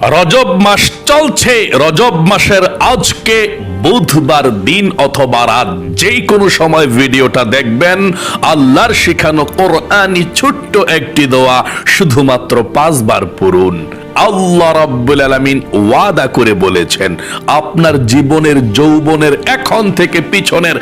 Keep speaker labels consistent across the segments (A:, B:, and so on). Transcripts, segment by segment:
A: রজব মাস চলছে, রজব মাসের আজকে বুধবার দিন অথবা রাত যে কোনো সময় ভিডিওটা দেখবেন, আল্লাহর শিখানো কোরআনি ছোট্ট একটি দোয়া শুধুমাত্র পাঁচবার পড়ুন। আল্লাহ রাব্বুল আলামিন ওয়াদা করে বলেছেন, আপনার জীবনের যৌবনের এখন থেকে পিছনের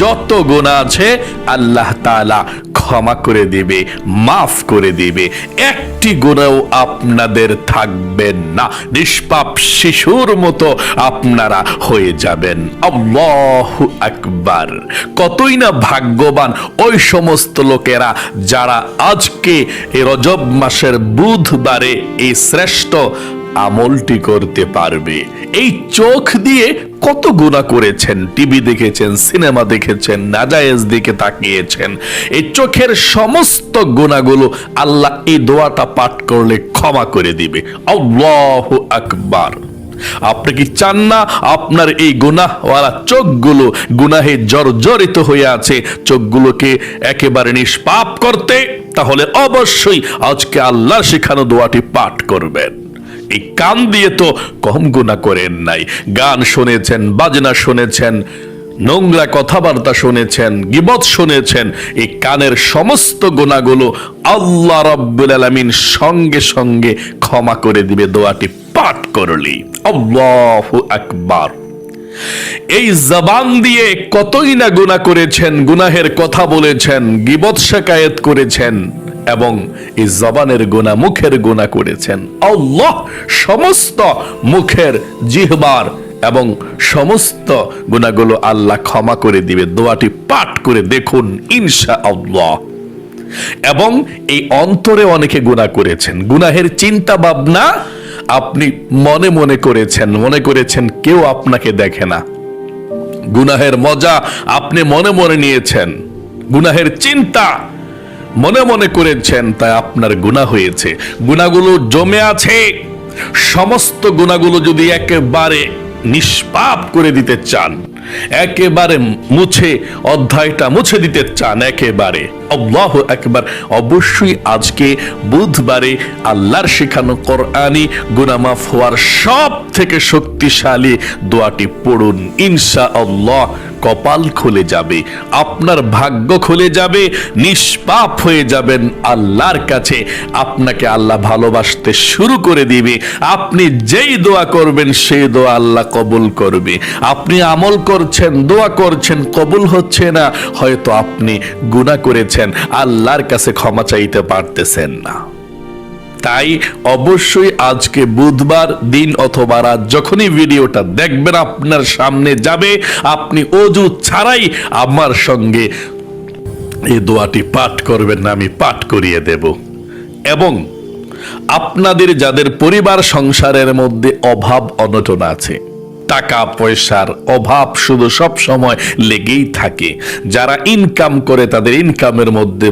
A: যত গুণা আছে, আল্লাহ তাআলা ক্ষমা করে দিবে, মাফ করে দিবে। একটি গুণাও আপনাদের থাকবেন না। নিষ্পাপ শিশুর মতো আপনারা হয়ে যাবেন। আল্লাহু আকবার। কতই না ভাগ্যবান ওই সমস্ত লোকেরা যারা আজকে এই রজব মাসের বুধবারে এই শ্রেষ্ঠ আমলটি করতে পারবে। এই চোখ দিয়ে কত গুণা করেছেন, টিভি দেখেছেন, সিনেমা দেখেছেন, নাজায়েজ দিকে তাকিয়েছেন। এই চোখের সমস্ত গুণাগুলো আল্লাহ এই দোয়াটা পাঠ করলে ক্ষমা করে দিবে। আল্লাহু আকবার। আপনি কি চান না আপনার এই গুনাহওয়ালা চোখগুলো গুনাহে জর্জরিত হয়ে আছে, চোখগুলোকে একেবারে নিষ্পাপ করতে? তাহলে অবশ্যই আজকে আল্লাহর শেখানো দোয়াটি পাঠ করবেন। এই কান দিয়ে তো কম গুণা করেন নাই। গান শুনেছেন, বাজনা শুনেছেন, নোংরা কথাবার্তা শুনেছেন, গিবত শুনেছেন, এই কানের সমস্ত গুণাগুলো আল্লাহ রব্বুল আলামিন সঙ্গে সঙ্গে ক্ষমা করে দিবে, দোয়াটি পাঠ করলি। আল্লাহু আকবার। এই জবান দিয়ে কতই না গুনাহ করেছেন, গুনাহের কথা বলেছেন, গিবত শেকায়েত করেছেন। এবং এই জবানের গুণা মুখের গুণা করেছেন। আল্লাহ সমস্ত মুখের জিহবার এবং সমস্ত গুণাগুলো আল্লাহ ক্ষমা করে দিবে। দোয়াটি পাঠ করে দেখুন ইনশা আল্লাহ এবং এই অন্তরে অনেকে গুণা করেছেন। গুনাহের চিন্তা ভাবনা আপনি মনে মনে করেছেন মনে করেছেন কেউ আপনাকে দেখে না। গুনাহের মজা আপনি মনে মনে নিয়েছেন। গুনাহের চিন্তা মনে মনে করেছেন, তাই আপনার গুণা হয়েছে। গুণাগুলো জমে আছে। সমস্ত গুণাগুলো যদি একেবারে নিষ্পাপ করে দিতে চান, একেবারে মুছে, অধ্যায়টা মুছে দিতে চান, একেবারে। আল্লাহ একবার অবশ্যই আজকে বুধবারে আল্লাহর শেখানো কোরআনি গুনামাফ হওয়ার সব থেকে শক্তিশালী দোয়াটি পড়ুন। ইনশা আল্লাহ কপাল খুলে যাবে, আপনার ভাগ্য খুলে যাবে, নিষ্পাপ হয়ে যাবেন আল্লাহর কাছে। আপনাকে আল্লাহ ভালোবাসতে শুরু করে দিবে। আপনি যেই দোয়া করবেন সেই দোয়া আল্লাহ কবুল করবে। আপনি আমল করছেন, দোয়া করছেন, কবুল হচ্ছে না। হয়তো আপনি গুনাহ করেছেন আল্লাহর কাছে ক্ষমা চাইতে পারতেছেন না। তাই অবশ্যই আজকে বুধবার দিন অথবা রাত যখনই ভিডিওটা দেখবেন, আপনার সামনে যাবে। আপনি অজু ছাড়াই আমার সঙ্গে এই দোয়াটি পাঠ করবেন, আমি পাঠ করিয়ে দেব। এবং আপনাদের, যাদের পরিবার সংসারের মধ্যে অভাব, অনটন আছে টাকা পয়সার অভাব শুধু সব সময় লেগেই থাকে। যারা ইনকাম করে তাদের ইনকামের মধ্যে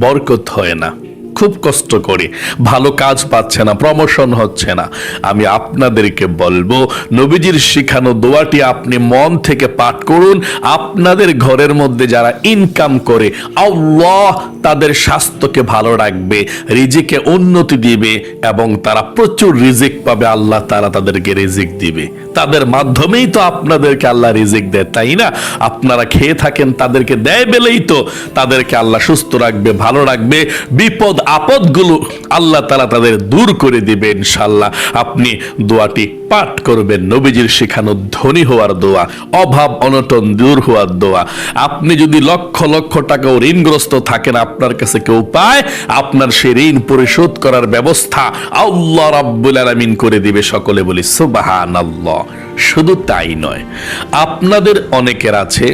A: বরকত হয় না। খুব কষ্ট করে। ভালো কাজ পাচ্ছে না প্রমোশন হচ্ছে না। আমি আপনাদেরকে বলব, নবীজির শিখানো দোয়াটি আপনি মন থেকে পাঠ করুন। আপনাদের ঘরের মধ্যে যারা ইনকাম করে, আল্লাহ তাদের স্বাস্থ্যকে ভালো রাখবে, রিজিকে উন্নতি দিবে এবং তারা প্রচুর রিজিক পাবে, আল্লাহ তারা তাদেরকে রিজিক দিবে। তাদের মাধ্যমেই তো আপনাদেরকে আল্লাহ রিজিক দেয়, তাই না? আপনারা খেয়ে থাকেন, তাদেরকে দেয় বেলেই তো তাদেরকে আল্লাহ সুস্থ রাখবে, ভালো রাখবে। বিপদ, আপদগুলো আল্লাহ তারা তাদের দূর করে দিবে ইনশাল্লাহ আপনি দোয়াটি পাঠ করবেন, নবীজির শেখানো ধনী হওয়ার দোয়া, অভাব অনটন দূর হওয়ার দোয়া। আপনি যদি লক্ষ লক্ষ টাকা ঋণগ্রস্ত থাকেন আপনার কাছে কেউ পায়, আপনার সে ঋণ পরিশোধ করার ব্যবস্থা আল্লাহ রাব্বুল আলামিন করে দিবে। সকলে বলি, সুবহানাল্লাহ। শুধু তাই নয়, আপনাদের অনেকের আছে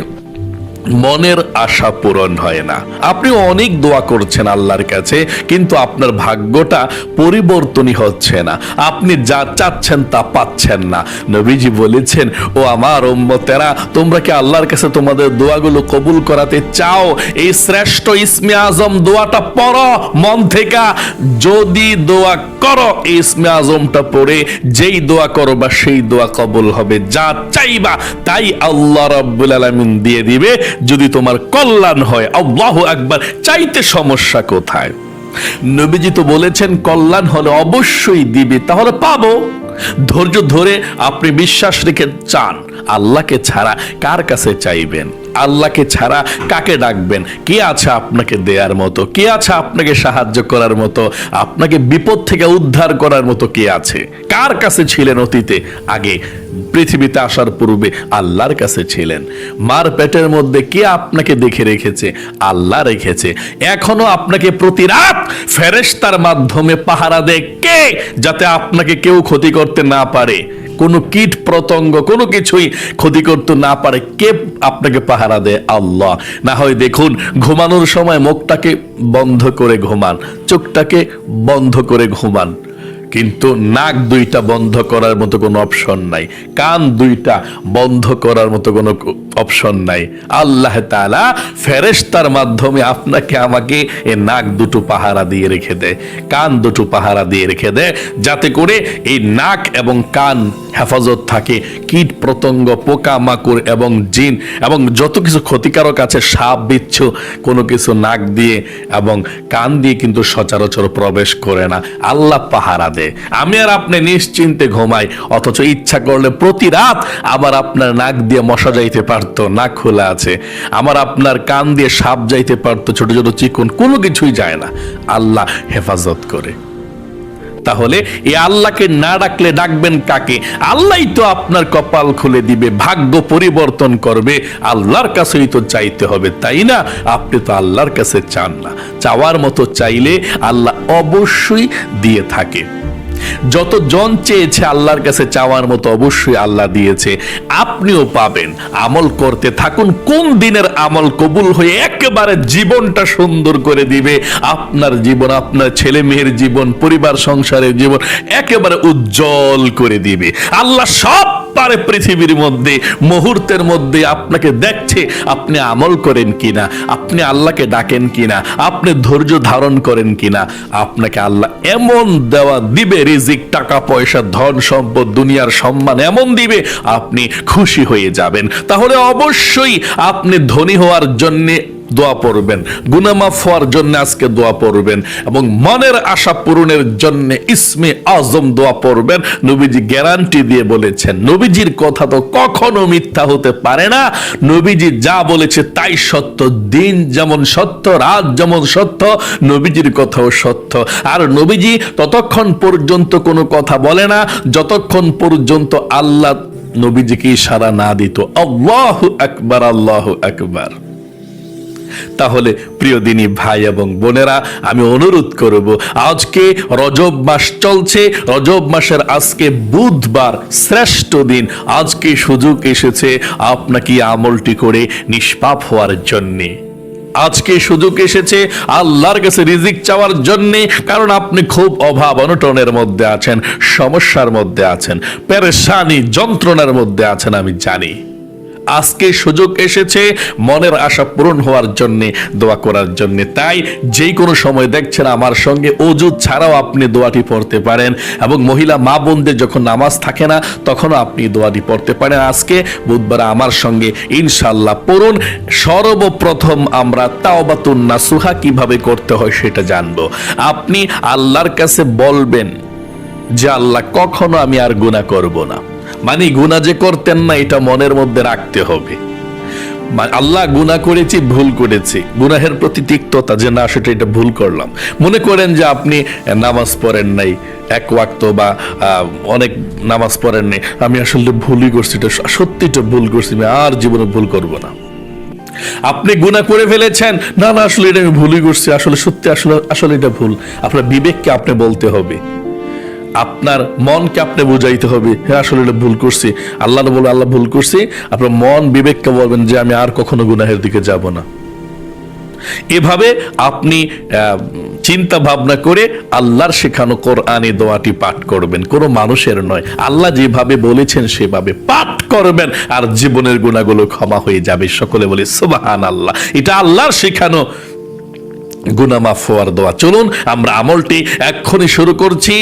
A: মনের আশা পূরণ হয় না। আপনি অনেক দোয়া করছেন আল্লাহর কাছে, কিন্তু আপনার ভাগ্যটা পরিবর্তনই হচ্ছে না। আপনি যা চাচ্ছেন তা পাচ্ছেন না। নবীজি বলেছেন, ও আমার উম্মতেরা, তোমরা কি আল্লাহর কাছে তোমাদের দোয়াগুলো কবুল করাতে চাও? এই শ্রেষ্ঠ ইসমে আজম দোয়াটা পড়ো মন থেকে। যদি দোয়া করো, এই ইসমে আজমটা পড়ে, যেই দোয়া করো বা সেই দোয়া কবুল হবে। যা চাইবা, তাই আল্লাহ রাব্বুল আলামিন দিয়ে দিবে। যদি তোমার কল্যাণ হয়, আল্লাহ একবার চাইতে সমস্যা কোথায়? নবীজি তো বলেছেন, কল্যাণ হলে অবশ্যই দিবে, তাহলে পাবো। ধৈর্য ধরে আপনি বিশ্বাস রেখে চান। আল্লাহকে ছাড়া কার কাছে চাইবেন? আল্লাহকে ছাড়া কাকে ডাকবেন? কে আছে আপনাকে দেয়ার মতো? কে আছে আপনাকে সাহায্য করার মতো? আপনাকে বিপদ থেকে উদ্ধার করার মতো কে আছে? কার কাছে ছিলেন অতীতে? আগে পৃথিবীতে আসার পূর্বে আল্লাহর কাছে ছিলেন। মার পেটের মধ্যে কে আপনাকে দেখে রেখেছে? আল্লাহ রেখেছে। এখনও আপনাকে প্রতি রাত ফেরেশতার মাধ্যমে পাহারা দেয় কে? যাতে আপনাকে কেউ ক্ষতি করতে না পারে। কোনো কীট প্রতঙ্গ কোনো কিছুই ক্ষতি করতে না পারে। কে আপনাকে পাহারা দেয়? আল্লাহ। না হয় দেখুন, ঘুমানোর সময় মুখটাকে বন্ধ করে ঘুমান, চোখটাকে বন্ধ করে ঘুমান। কিন্তু নাক দুইটা বন্ধ করার মতো কোনো অপশন নাই। কান দুইটা বন্ধ করার মতো কোনো অপশন নাই। আল্লাহ তালা ফেরেশতার মাধ্যমে আপনাকে, আমাকে এ নাক দুটো পাহারা দিয়ে রেখে দেয়, কান দুটো পাহারা দিয়ে রেখে দেয়, যাতে করে এই নাক এবং কান হেফাজত থাকে, কীট পতঙ্গ পোকা মাকড় এবং জিন এবং যত কিছু ক্ষতিকারক আছে, সাপ, বিচ্ছু, কোনো কিছু নাক দিয়ে এবং কান দিয়ে কিন্তু সচরাচর প্রবেশ করে না। আল্লাহ পাহারা দেয় আমি আর আপনি নিশ্চিন্তে ঘুমাই, অথচ ইচ্ছা করলে প্রতি রাত আবার আপনার নাক দিয়ে মশা যাইতে পারতো, নাক খোলা আছে। আমার আপনার কান দিয়ে সাপ যাইতে পারতো, ছোট ছোট চিকন, কোনো কিছুই যায় না। আল্লাহ হেফাজত করে। তাহলে এ আল্লাহকে না ডাকলে ডাকবেন কাকে? আল্লাহ তো আপনার কপাল খুলে দিবে, ভাগ্য পরিবর্তন করবে, আল্লাহর কাছেই তো চাইতে হবে, তাই না? আপনি তো আল্লাহর কাছে চান না। চাওয়ার মতো চাইলে আল্লাহ অবশ্যই দিয়ে থাকে। যত জন চেয়েছে আল্লাহর কাছে চাওয়ার মতো অবশ্যই আল্লাহ দিয়েছে। আপনিও পাবেন। আমল করতে থাকুন। কোন দিনের আমল কবুল হয়ে একেবারে জীবনটা সুন্দর করে দিবে? আপনার জীবন, আপনার ছেলে মেয়ের জীবন, পরিবার, সংসারের জীবন একেবারে উজ্জ্বল করে দিবে। আল্লাহ সব পারে পৃথিবীর মধ্যে, মুহূর্তের মধ্যে আপনাকে দেখছে, আপনি আমল করেন কিনা, আপনি আল্লাহকে ডাকেন কিনা, আপনি ধৈর্য ধারণ করেন কিনা, আপনাকে আল্লাহ এমন দেওয়া দিবে, রিজিক, টাকা, পয়সা, ধন, সম্পদ, দুনিয়ার সম্মান এমন দিবে, আপনি খুশি হয়ে যাবেন। তাহলে অবশ্যই আপনি ধনী হওয়ার জন্যে দোয়া পড়বেন। গুনামাফ হওয়ার জন্য আজকে দোয়া পড়বেন এবং মনের আশা পূরণের জন্য ইসমে আজম দোয়া পড়বেন। নবীজি গ্যারান্টি দিয়ে বলেছেন, নবীজির কথা তো কখনো মিথ্যা হতে পারে না। নবীজি যা বলেছে তাই সত্য, দিন যেমন সত্য, রাত যেমন সত্য, নবীজির কথাও সত্য। আর নবীজি ততক্ষণ পর্যন্ত কোনো কথা বলে না, যতক্ষণ পর্যন্ত আল্লাহ নবীজিকে ইশারা না দিত। আল্লাহ আকবার আল্লাহ আকবার। তাহলে প্রিয় দিনী ভাই এবং বোনেরা, আমি অনুরোধ করব, আজকে রজব মাস চলছে, রজব মাসের আজকে বুধবার শ্রেষ্ঠ দিন। আজকে সুযোগ এসেছে আপনাকে আমলটি করে নিষ্পাপ হওয়ার জন্যে। আজকে সুযোগ এসেছে আল্লাহর কাছে রিজিক চাওয়ার জন্য, কারণ আপনি খুব অভাব অনটনের মধ্যে আছেন, সমস্যার মধ্যে আছেন, পেরেশানি যন্ত্রণার মধ্যে আছেন, আমি জানি। আজকে সুযোগ এসেছে, মনের আশা পূরণ হওয়ার জন্য, দোয়া করার জন্য। তাই যেই কোনো সময় দেখছেন আমার সঙ্গে, অজু ছাড়াও আপনি দোয়াটি পড়তে পারেন এবং মহিলা, মা বোনদের যখন নামাজ থাকে না, তখনও আপনি দোয়াটি পড়তে পারেন। আজকে বুধবার আমার সঙ্গে ইনশাল্লাহ পড়ুন। সর্বপ্রথম আমরা তাওবাতুন নাসুহা কীভাবে করতে হয় সেটা জানব। আপনি আল্লাহর কাছে বলবেন যে, আল্লাহ, কখনো আমি আর গুনাহ করব না। মানে গুনাহ যে করতেন না, এটা মনের মধ্যে রাখতে হবে। আল্লাহ গুনাহ করেছি, ভুল করেছি। গুনাহের প্রতি তিক্ততা যে, না, সেটা এটা ভুল করলাম। মনে করেন যে, আপনি নামাজ পড়েন নাই, এক ওয়াক্ত বা অনেক নামাজ পড়েন নাই, আমি আসলে ভুলই করছি, এটা সত্যিটা ভুল করছি, আমি আর জীবনে ভুল করব না। আপনি গুনাহ করে ফেলেছেন, না না, আসলে এটা আমি ভুলই করছি, আসলে সত্যি, আসলে আসলে এটা ভুল। আপনার বিবেককে আপনি বলতে হবে। আপনার মনকে আপনি বুঝাইতে হবে? হ্যাঁ আসলে এটা ভুল করছি। আল্লাহ বলে আল্লাহ ভুল করছি। আপনার মন বিবেককে বলবেন যে, আমি আর কখনো গুনাহের দিকে যাব না। এভাবে আপনি চিন্তা ভাবনা করে আল্লাহর শেখানো কোরআনে দোয়াটি পাঠ করবেন। কোনো মানুষের নয়। আল্লাহ যেভাবে বলেছেন, সেভাবে পাঠ করবেন আর জীবনের গুণাগুলো ক্ষমা হয়ে যাবে। সকলে বলে সুবাহান আল্লাহ এটা আল্লাহর শেখানো গুনা মাফ হওয়ার দোয়া। চলুন, আমরা আমলটি এক্ষুনি শুরু করছি।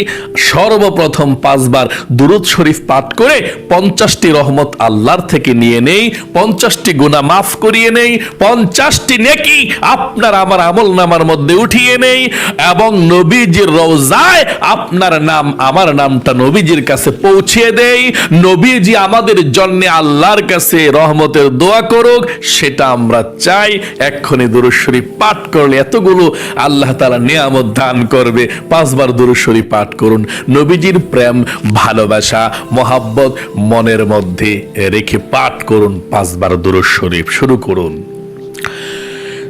A: সর্বপ্রথম পাঁচবার দুরুদ শরীফ পাঠ করে পঞ্চাশটি রহমত আল্লাহর থেকে নিয়ে নেই, পঞ্চাশটি গুনা মাফ করিয়ে নেই, পঞ্চাশটি নেকি আপনার আমার আমল নামার মধ্যে উঠিয়ে নেই এবং নবীজির রওজায় আপনার নাম, আমার নামটা নবীজির কাছে পৌঁছিয়ে দেই। নবীজি আমাদের জন্য আল্লাহর কাছে রহমতের দোয়া করুক, সেটা আমরা চাই। এক্ষুনি দুরুদ শরীফ পাঠ করলে এতগুলো আল্লাহ তালা নিয়ামত দান করবে। পাঁচবার দুরুশ্বরী পাঠ করুন। নবীজির প্রেম, ভালোবাসা, মহাব্বত মনের মধ্যে রেখে পাঠ করুন, পাঁচবার দুরুশরীফ শুরু করুন।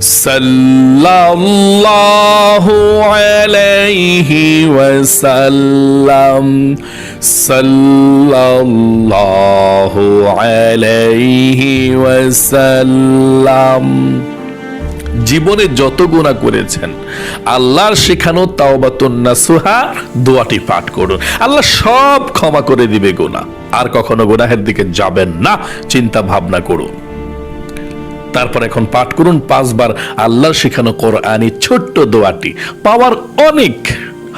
A: সাল্লাল্লাহু আলাইহি ওয়াসাল্লাম, সাল্লাল্লাহু আলাইহি ওয়াসাল্লাম। জীবনে যত গুণা করেছেন, আল্লাহর শেখানো তাওবাতুন নাসুহা, দোয়াটি পাঠ করুন। আল্লাহ সব ক্ষমা করে দিবে গুনাহ। আর কখনো গুনাহের দিকে যাবেন না, চিন্তা ভাবনা করুন। তারপর এখন পাঠ করুন পাঁচবার আল্লাহর শেখানো কোরআনি ছোট্ট দোয়াটি। পাওয়ার অনেক।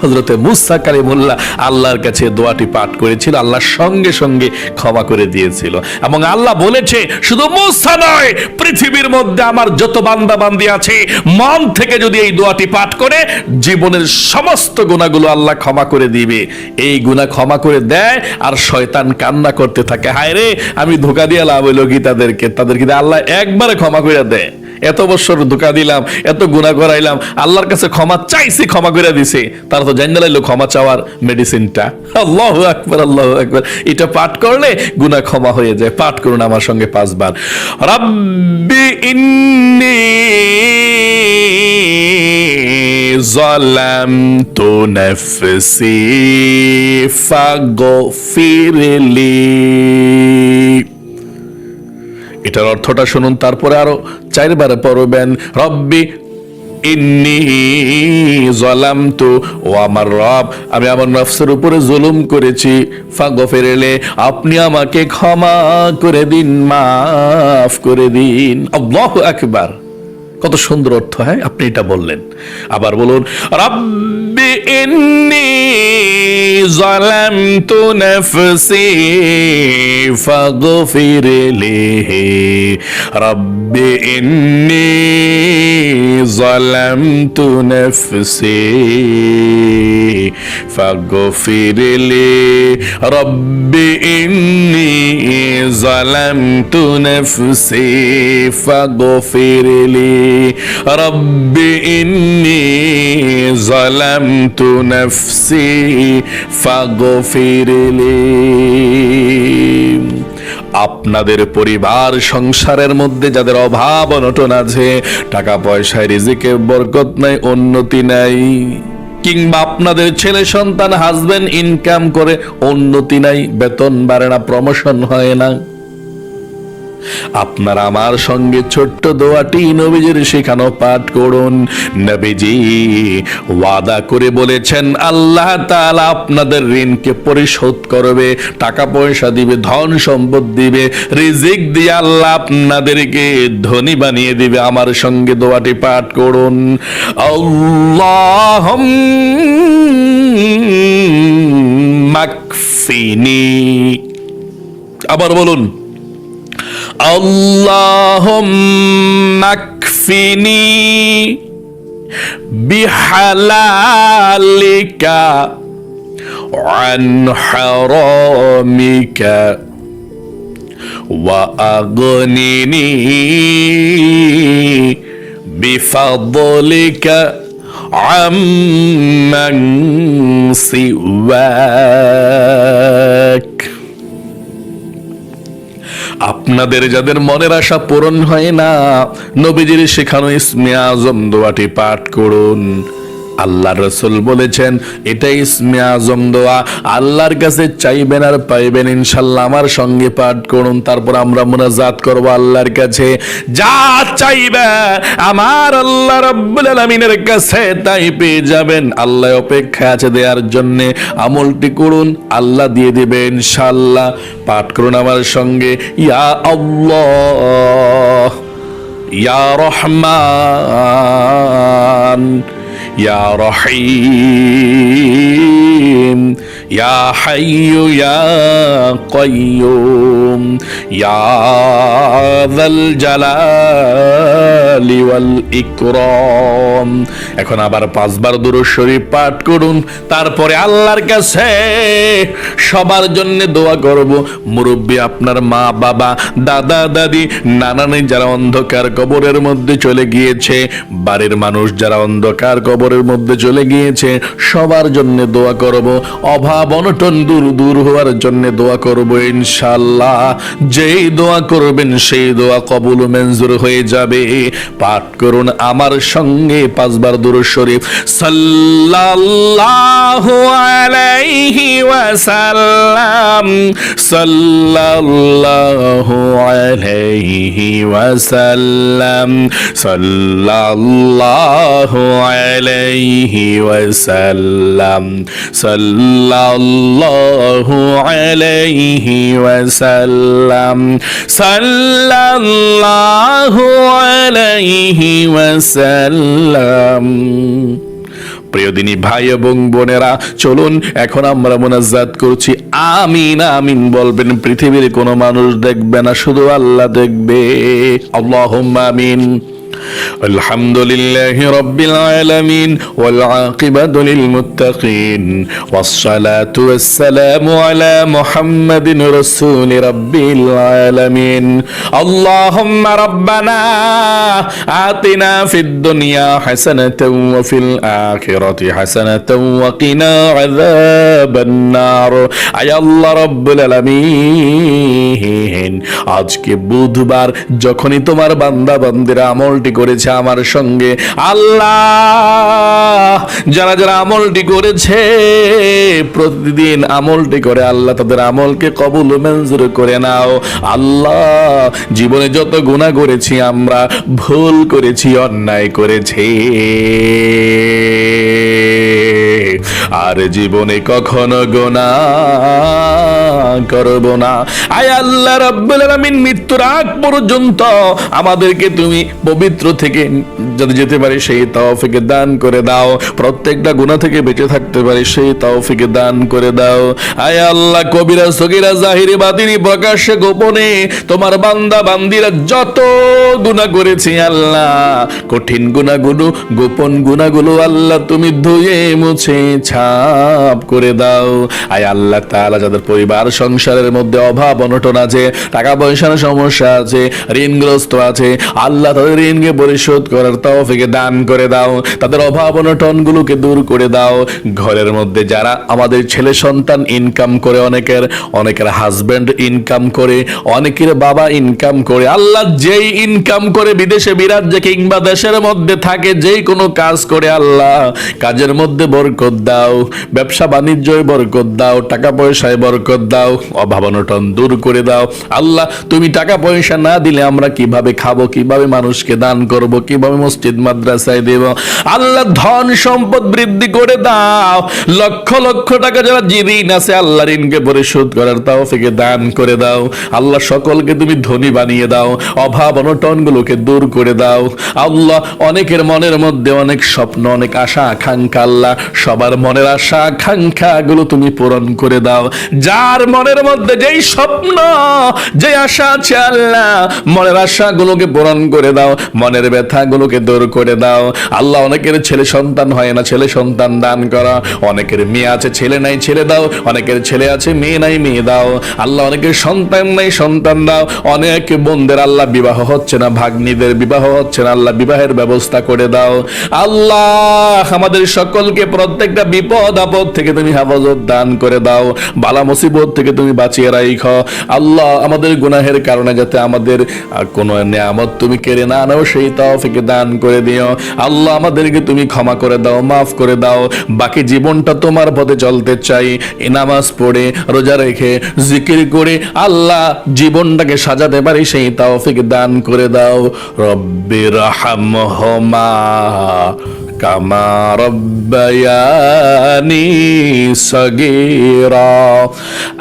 A: হজরতে মুসা কালিমুল্লাহ আল্লাহর কাছে দোয়াটি পাঠ করেছিল, আল্লাহ সঙ্গে সঙ্গে ক্ষমা করে দিয়েছিল। এবং আল্লাহ বলেছে, শুধু মুসা নয়, পৃথিবীর মধ্যে আমার যত বান্দা বান্দি আছে, মন থেকে যদি এই দোয়াটি পাঠ করে, জীবনের সমস্ত গুণাগুলো আল্লাহ ক্ষমা করে দিবে। এই গুণা ক্ষমা করে দেয়, আর শয়তান কান্না করতে থাকে। হায় রে আমি ধোকা দিয়ে লাভ হইল কি তাদেরকে? তাদেরকে আল্লাহ একবারে ক্ষমা করে দেয়। এত বছর ধোকা দিলাম এত গুণা করাইলাম আল্লাহর কাছে ক্ষমা চাইছি ক্ষমা করে দিছে তারা তো জানি লাইলো ক্ষমা চাওয়ার মেডিসিনটা আল্লাহ আকবর আল্লাহ আকবর এটা পাঠ করলে গুণা ক্ষমা হয়ে যায় পাঠ করুন আমার সঙ্গে পাঁচবার রাব্বি ইন্নি ظلمت نفسي فاغفر لي এটার অর্থটা শুনুন, তারপরে আরও চারবার পড়বেন, রব্বি ইন্নি জলামতু ও আমার রব, আমি আমার নফসের উপরে জুলুম করেছি ফাগফিরলে আপনি আমাকে ক্ষমা করে দিন, মাফ করে দিন। আল্লাহ আকবার। কত সুন্দর অর্থ, হয়? আপনি এটা বললেন। আবার বলুন, রাব্বি ইন্নি যালামতু নাফসি ফাগফির লিহি রাব্বি ইন্নি যালামতু নাফসি ফাগফির লি। রাব্বি ইন্নি যালামতু নাফসি ফাগফির লি। رب إني ظلمت نفسي فاغفر لي আপনাদের পরিবার সংসারের মধ্যে যাদের অভাব অনটন আছে টাকা পয়সায় রিজিকে বরকত নাই উন্নতি নাই কিংবা আপনাদের ছেলে সন্তান হাজবেন্ড ইনকাম করে উন্নতি নাই বেতন বাড়ে না প্রমোশন হয় না আপনার আমার সঙ্গে ছোট্ট দোয়াটি নবীজির শেখানো পাঠ করুন। নবীজি ওয়াদা করে বলেছেন, আল্লাহ তাআলা আপনাদের ঋণকে পরিশোধ করবে, টাকা পয়সা দিবে, ধন সম্পদ দিবে, রিজিক দিয়ে আল্লাহ আপনাদেরকে ধনী বানিয়ে দিবে। আমার সঙ্গে দোয়াটি পাঠ করুন। আল্লাহ মাকফিনি আবার বলুন। اللهم اكفني بحلالك عن حرامك وأغنني بفضلك عمن سواك. আপনাদের যাদের মনের আশা পূরণ হয় না নবীজির শেখানো ইসমে আজম দোয়াটি পাঠ করুন। আল্লাহ রসুল বলেছেন, এটাই ইসমে আজম দোয়া। আল্লাহর কাছে চাইবেন আর পাইবেন, ইনশাল্লাহ আমার সঙ্গে পাঠ করুন, তারপর আমরা মোনাজাত করব আল্লাহর কাছে। যা চাইবে আমার আল্লাহ রব্বুল আলামিনের কাছে, তাই পেয়ে যাবেন। আল্লাহ অপেক্ষা আছে দেওয়ার জন্যে আমলটি করুন, আল্লাহ দিয়ে দিবে, ইনশাল্লাহ। পাঠ করুন আমার সঙ্গে, ইয়া আল্লাহ, ইয়া রহমান ইয়া রহিম ইয়া কাইয়ুম, ইয়া যাল জালালি ওয়াল ইকরাম। এখন আবার পাঁচবার দুরূদ শরীফ পাঠ করুন, তারপরে আল্লাহর কাছে সবার জন্য দোয়া করব। মুরব্বী, আপনার মা, বাবা, দাদা, দাদি, নানানি যারা অন্ধকার কবরের মধ্যে চলে গিয়েছে, বাড়ির মানুষ যারা অন্ধকার কবরের মধ্যে চলে গিয়েছে, সবার জন্য দোয়া করব। অভাব অনটন দূর দূর হওয়ার জন্য দোয়া করব ইনশাল্লাহ যেই দোয়া করবেন, সেই দোয়া কবুল মঞ্জুর হয়ে যাবে। পাঠ করুন আমার সঙ্গে পাঁচবার দূর শরীফ। সাল্লাল্লাহু আলাইহি ওয়াসাল্লাম, সাল্লাল্লাহু আলাইহি ওয়াসাল্লাম, সাল্লাল্লাহু আলাইহি ওয়াসাল্লাম, সাল্লাল্লাহু আলাইহি ওয়াসাল্লাম। সাল্লাল্লাহু আলাইহি ওয়াসাল্লাম। প্রিয় দিনী ভাই এবং বোনেরা, চলুন এখন আমরা মোনাজাত করছি। আমিন আমিন বলবেন, পৃথিবীর কোনো মানুষ দেখবে না, শুধু আল্লাহ দেখবে। আল্লাহুম্মা আমিন। الحمد لله رب العالمين والعاقبة للمتقين والصلاة والسلام على محمد رسول رب العالمين اللهم ربنا آتنا في الدنيا حسنة وفي الآخرة حسنة وقنا عذاب النار أي الله رب العالمين আজকে বুধবার যখনই তোমার বান্দা বান্দিরা আমলটি করেছে আমার সঙ্গে। আল্লাহ, যারা যারা আমলটি করেছে, প্রতিদিন আমলটি করে আল্লাহ তাদের আমলকে কবুল মঞ্জুর করে নাও। আল্লাহ, জীবনে যত গুণা করেছি আমরা, ভুল করেছি, অন্যায় করেছি। আর জীবনে কখনো গোনা করব না। আয় আল্লাহ রাব্বুল আলামিন, মৃত্যুর আগ পর্যন্ত আমাদেরকে তুমি পবিত্র থেকে যাতে যেতে পারি সেই তৌফিকে দান করে দাও। প্রত্যেকটা গুনাহ থেকে বেঁচে থাকতে পারি সেই তৌফিকে দান করে দাও। আয় আল্লাহ, কবিরা, সগীরা, জাহিরি, বাতিনি, প্রকাশ্যে, গোপনে তোমার বান্দা, বান্দিরা যত গুনাহ করেছি আল্লাহ, কঠিন গুনাহগুলো, গোপন গুনাহগুলো আল্লাহ তুমি ধুয়ে মুছে, ছাপ করে দাও। আয় আল্লাহ তাআলা যাদের পরিবার সংসারের মধ্যে অভাব, অনটন আছে, টাকা পয়সার সমস্যা আছে, ঋণগ্রস্ত আছে। আল্লাহ তাদের ঋণকে পরিশোধ করার তৌফিকে দান করে দাও। তাদের অভাব অনটন গুলোকে দূর করে দাও। ঘরের মধ্যে যারা আমাদের ছেলে সন্তান ইনকাম করে, অনেকের অনেকের হাজবেন্ড ইনকাম করে, অনেকের বাবা ইনকাম করে, আল্লাহ যেই ইনকাম করে বিদেশে, বিরাজ্যে কিংবা দেশের মধ্যে থাকে, যেই কোনো কাজ করে আল্লাহ, কাজের মধ্যে বরকত দাও। ব্যবসা বাণিজ্যে বরকত দাও, টাকা পয়সায় বরকত দাও। অভাব অনটন দূর করে দাও। আল্লাহ, তুমি টাকা পয়সা না দিলে আমরা কীভাবে খাব, কীভাবে মানুষকে দান করব, কীভাবে মসজিদ, মাদ্রাসায় দেব? আল্লাহ, ধন সম্পদ বৃদ্ধি করে দাও। লক্ষ লক্ষ টাকা যারা যে ঋণ আছে আল্লাহ ঋণকে পরিশোধ করার তাও থেকে দান করে দাও। আল্লাহ, সকলকে তুমি ধনী বানিয়ে দাও অভাব অনটন গুলোকে দূর করে দাও। আল্লাহ, অনেকের মনের মধ্যে অনেক স্বপ্ন, অনেক আশা, আকাঙ্ক্ষা, আল্লাহ, সবার মনের আশা আকাঙ্ক্ষা গুলো তুমি পূরণ করে দাও। যার মনের মধ্যে যেই স্বপ্ন যে আশা আছে আল্লাহ, মনের আশা গুলোকে পূরণ করে দাও, মনের ব্যথা গুলোকে দূর করে দাও। আল্লাহ অনেকের ছেলে সন্তান হয় না, ছেলে সন্তান দান করা। অনেকের মেয়ে আছে, ছেলে নাই, ছেলে দাও। অনেকের ছেলে আছে, মেয়ে নাই, মেয়ে দাও। আল্লাহ অনেকের সন্তান নাই, সন্তান দাও। অনেক বোনদের আল্লাহ বিবাহ হচ্ছে না, ভাগ্নিদের বিবাহ হচ্ছে না, আল্লাহ বিবাহের ব্যবস্থা করে দাও। আল্লাহ, আমাদের সকলকে প্রত্যেকটা বিপদ আপদ থেকে তুমি হেফাজত দান করে দাও। বালা মুসিবত থেকে তুমি বাঁচিয়ে রাইখ। আল্লাহ আমাদের গুনাহের কারণে যাতে আমাদের কোনো নিয়ামত তুমি কেড়ে না নাও, সেই তৌফিকে দান করে দিও। আল্লাহ আমাদেরকে তুমি ক্ষমা করে দাও, মাফ করে দাও। বাকি জীবনটা তোমার পথে চলতে চাই। এ নামাজ পড়ে, রোজা রেখে জিকির করে আল্লাহ জীবনটাকে সাজাতে পারি, সেই তৌফিক দান করে দাও। রব্বির হামহমা কামা রব্বায়ানি সগীরা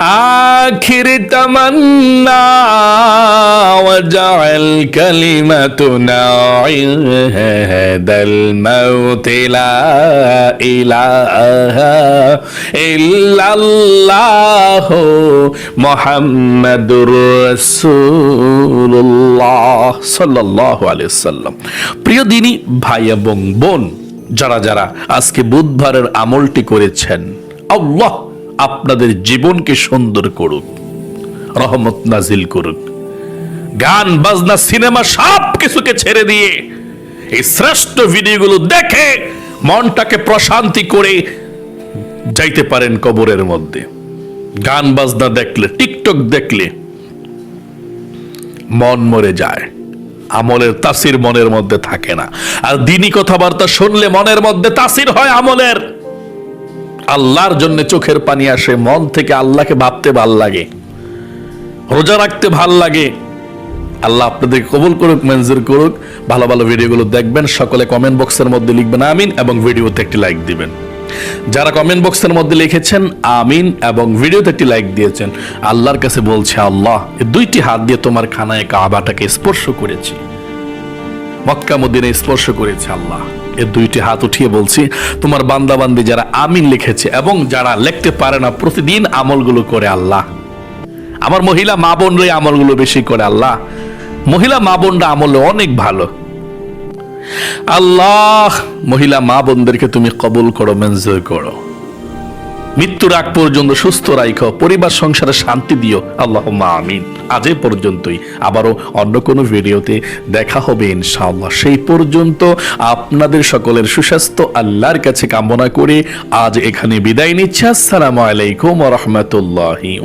A: আখির তামান্না وجعل كلمتنا عند الموت لا إله إلا الله محمد رسول الله صلى الله عليه وسلم প্রিয় দিনী ভাই এবং বোন যারা যারা আজকে বুধবারের আমলটি করেছেন, আল্লাহ আপনাদের জীবনকে সুন্দর করুক, রহমত নাজিল করুক। গান, বাজনা, সিনেমা সব কিছুকে ছেড়ে দিয়ে এই শ্রেষ্ঠ ভিডিওগুলো দেখে মনটাকে প্রশান্তি করে যাইতে পারেন কবরের মধ্যে। গান, বাজনা দেখলে, টিকটক দেখলে মন মরে যায়। আমলের তাসির মনের মধ্যে থাকে না। আর দিনী কথাবার্তা শুনলে মনের মধ্যে তাসির হয় আমলের। আল্লাহর জন্য চোখের পানি আসে, মন থেকে আল্লাহকে ভাবতে ভালো লাগে, রোজা রাখতে ভালো লাগে। আল্লাহ আপনাদের কবুল করুক, মঞ্জুর করুক। ভালো ভালো ভিডিওগুলো দেখবেন, সকলে কমেন্ট বক্সের মধ্যে লিখবেন, আমিন, এবং ভিডিওতে একটি লাইক দিবেন। যারা কমেন্ট বক্সের মধ্যে লিখেছেন, আমিন, এবং ভিডিওতে একটি লাইক দিয়েছেন, আল্লাহর কাছে বলছে, আল্লাহ দুইটি হাত দিয়ে তোমার খানায় কাবাটাকে স্পর্শ করেছি। মক্কা মদিনে স্পর্শ করেছে, আল্লাহ। এ দুইটি হাত উঠিয়ে বলছি, তোমার বান্দাবান্দি যারা আমিন লিখেছে এবং যারা লিখতে পারে না, প্রতিদিন আমলগুলো করে আল্লাহ। আমার মহিলা মা বোনরা এই আমলগুলো বেশি করে আল্লাহ। মহিলা মা বোনরা আমলে অনেক ভালো। আল্লাহ, মহিলা মা বোনদেরকে তুমি কবুল করো, মঞ্জুর করো। মৃত্যুর আগ পর্যন্ত সুস্থ রাইখো, পরিবার, সংসারে শান্তি দিও। আল্লাহ আমিন। আজ পর্যন্তই। আবারও অন্য কোনো ভিডিওতে দেখা হবে ইনশাআল্লাহ। সেই পর্যন্ত আপনাদের সকলের সুস্বাস্থ্য, আল্লাহর কাছে কামনা করে আজ এখানে বিদায় নিচ্ছি। আসসালামু আলাইকুম রহমতুল্লাহি